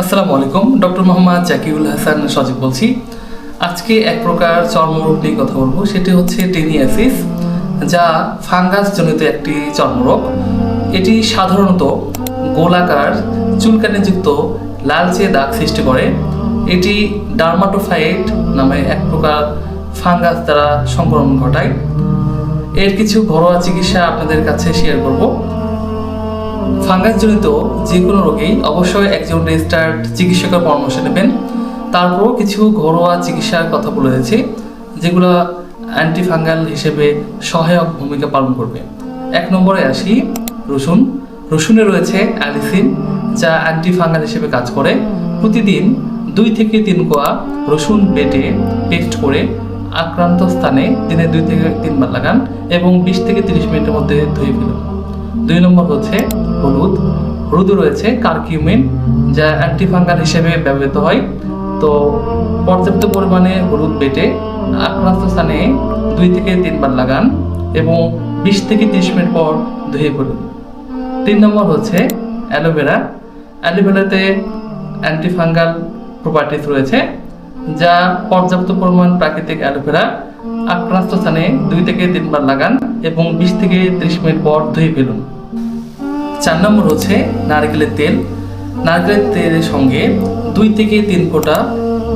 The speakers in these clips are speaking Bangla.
আসসালামু আলাইকুম, ডক্টর মোহাম্মদ জাকিউল হাসান সজীব বলছি। আজকে এক প্রকার চর্মরোগ নিয়ে কথা বলব, সেটি হচ্ছে টেনিয়াসিস, যা ফাঙ্গাস জনিত একটি চর্মরোগ। এটি সাধারণত গোলাকার, চুলকানিযুক্ত, লালচে দাগ সৃষ্টি করে। এটি ডার্মাটোফাইট নামে এক প্রকার ফাঙ্গাস দ্বারা সংক্রমণ ঘটায়। এর কিছু ঘরোয়া চিকিৎসা আপনাদের কাছে শেয়ার করব। ফাঙ্গাসজনিত যে কোনো রোগেই অবশ্যই একজন রেজিস্টার্ড চিকিৎসকের পরামর্শ নেবেন। তারপরও কিছু ঘরোয়া চিকিৎসার কথা বলে দিয়েছি, যেগুলো অ্যান্টিফাঙ্গাল হিসেবে সহায়ক ভূমিকা পালন করবে। এক নম্বরে আসি রসুন। রসুনে রয়েছে অ্যালিসিন, যা অ্যান্টিফাঙ্গাল হিসেবে কাজ করে। প্রতিদিন দুই থেকে তিন কোয়া রসুন বেটে পেস্ট করে আক্রান্ত স্থানে দিনে দুই থেকে তিনবার লাগান এবং বিশ থেকে তিরিশ মিনিটের মধ্যে ধুয়ে ফেলুন। দুই নম্বর হচ্ছে হলুদ। হলুদে রয়েছে কার্কিউমিন, যা অ্যান্টিফাঙ্গাল হিসেবে ব্যবহৃত হয়। তো পর্যাপ্ত পরিমাণে হলুদ বেটে আক্রান্ত স্থানে দুই থেকে তিনবার লাগান এবং বিশ থেকে তিরিশ মিনিট পর ধুয়ে ফেলুন। তিন নম্বর হচ্ছে অ্যালোভেরা। অ্যালোভেরাতে অ্যান্টিফাঙ্গাল প্রপার্টিস রয়েছে, যা পর্যাপ্ত পরিমাণ প্রাকৃতিক অ্যালোভেরা আক্রান্ত স্থানে দুই থেকে তিনবার লাগান এবং বিশ থেকে ত্রিশ মিনিট পর ধুয়ে ফেলুন। চার নম্বর হচ্ছে নারকেলের তেল। নারকেলের তেলের সঙ্গে দুই থেকে তিন ফোঁটা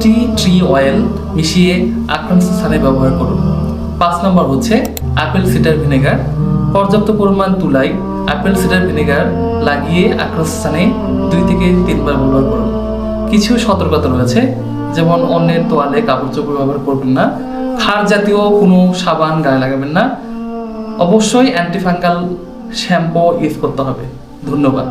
টি ট্রি অয়েল মিশিয়ে আক্রান্ত স্থানে ব্যবহার করুন। পাঁচ নম্বর হচ্ছে আপেল সিডার ভিনেগার। পর্যাপ্ত পরিমাণ তুলাই আপেল সিডার ভিনেগার লাগিয়ে আক্রান্ত স্থানে দুই থেকে তিনবার ব্যবহার করুন। কিছু সতর্কতা রয়েছে। যেমন অন্যের তোয়ালে কাপড় চোপড় ব্যবহার করবেন না। খার জাতীয় কোনো সাবান গায়ে লাগাবেন না। অবশ্যই অ্যান্টিফাঙ্গাল শ্যাম্পু ইউজ করতে হবে। ধন্যবাদ।